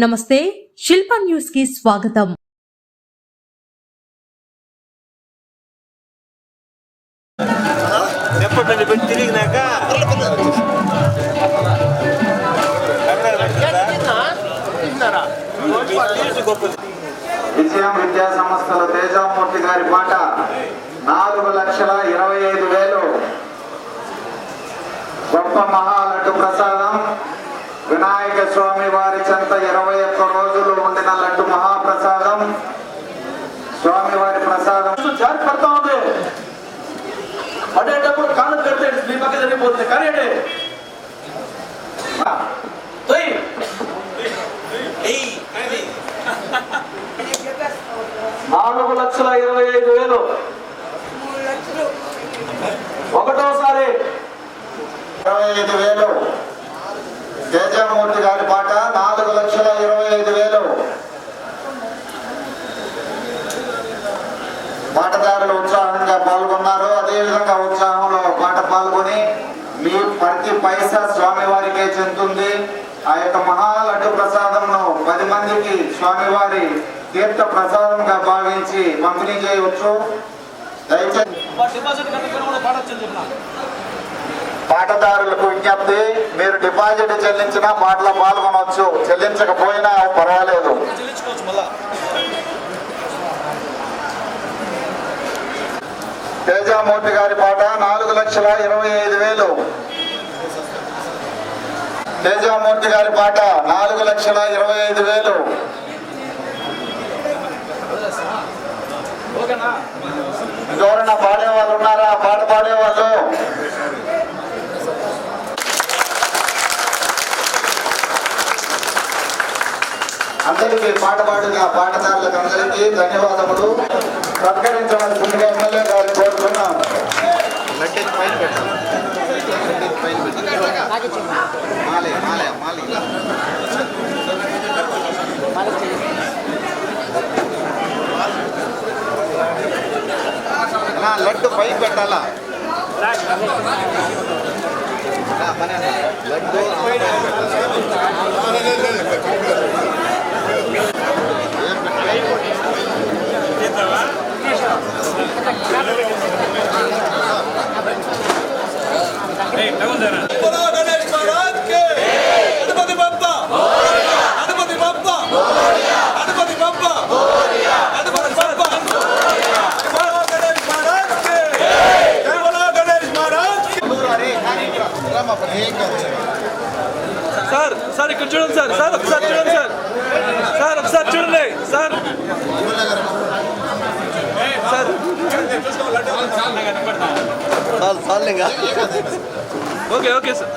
నమస్తే శిల్ప న్యూస్కి స్వాగతం. తిరిగినాక విజయం విద్యా సంస్థల తేజామూర్తి గారి పాట నాలుగు లక్షల ఇరవై ఐదు వేలు. గొప్ప మహాలడ్డు ప్రసాదం. వినాయక స్వామి వారి చెంత ఇరవై ఒక్క రోజులు ఉండిన లడ్డు మహాప్రసాదం. స్వామి వారి ప్రసాదం. జారి పడతా ఉంది. పడేటప్పుడు కాళ్ళు కడితే మీ పక్క జరిగిపోతుంది కరేడే తొయ్యి నాలుగు లక్షల ఇరవై ఐదు వేలు. ఒకటోసారి. ఇరవై ఐదు వేలు తేజామూర్తి గారి పాట నాలుగు లక్షల ఇరవై ఐదు వేలు. పాటదారులు ఉత్సాహంగా పాల్గొన్నారు. అదేవిధంగా ఉత్సాహంలో పాట పాల్గొని మీ ప్రతి పైసా స్వామివారికే చెందుతుంది. ఆ యొక్క మహాలడ్డు ప్రసాదంను పది మందికి స్వామివారి తీర్థ ప్రసాదంగా భావించి పంపిణీ చేయవచ్చు. దయచేసి పాటదారులకు విజ్ఞప్తి మీరు డిపాజిట్ చెల్లించినా పాటలో పాల్గొనవచ్చు. చెల్లించకపోయినా పర్వాలేదు. తేజామూర్తి గారి పాట నాలుగు లక్షల ఇరవై ఐదు వేలు. తేజామూర్తి గారి పాట నాలుగు లక్షల ఇరవై ఐదు వేలు. ఓకేనా? అందరికీ పాట పాడిన పాటదారులకు అందరికీ ధన్యవాదములు సత్కరించవలసిందిగా ఎమ్మెల్యే గారిని కోరుతున్నాం లడ్డు పైకి పెట్టాలా बोलो సార్ సార్ ఇక్కడ చూడండి సార్ సార్ ఒకసారి చూడండి సార్. సార్ ఒకసారి చూడండి. Sir. Sir. Okay okay sir.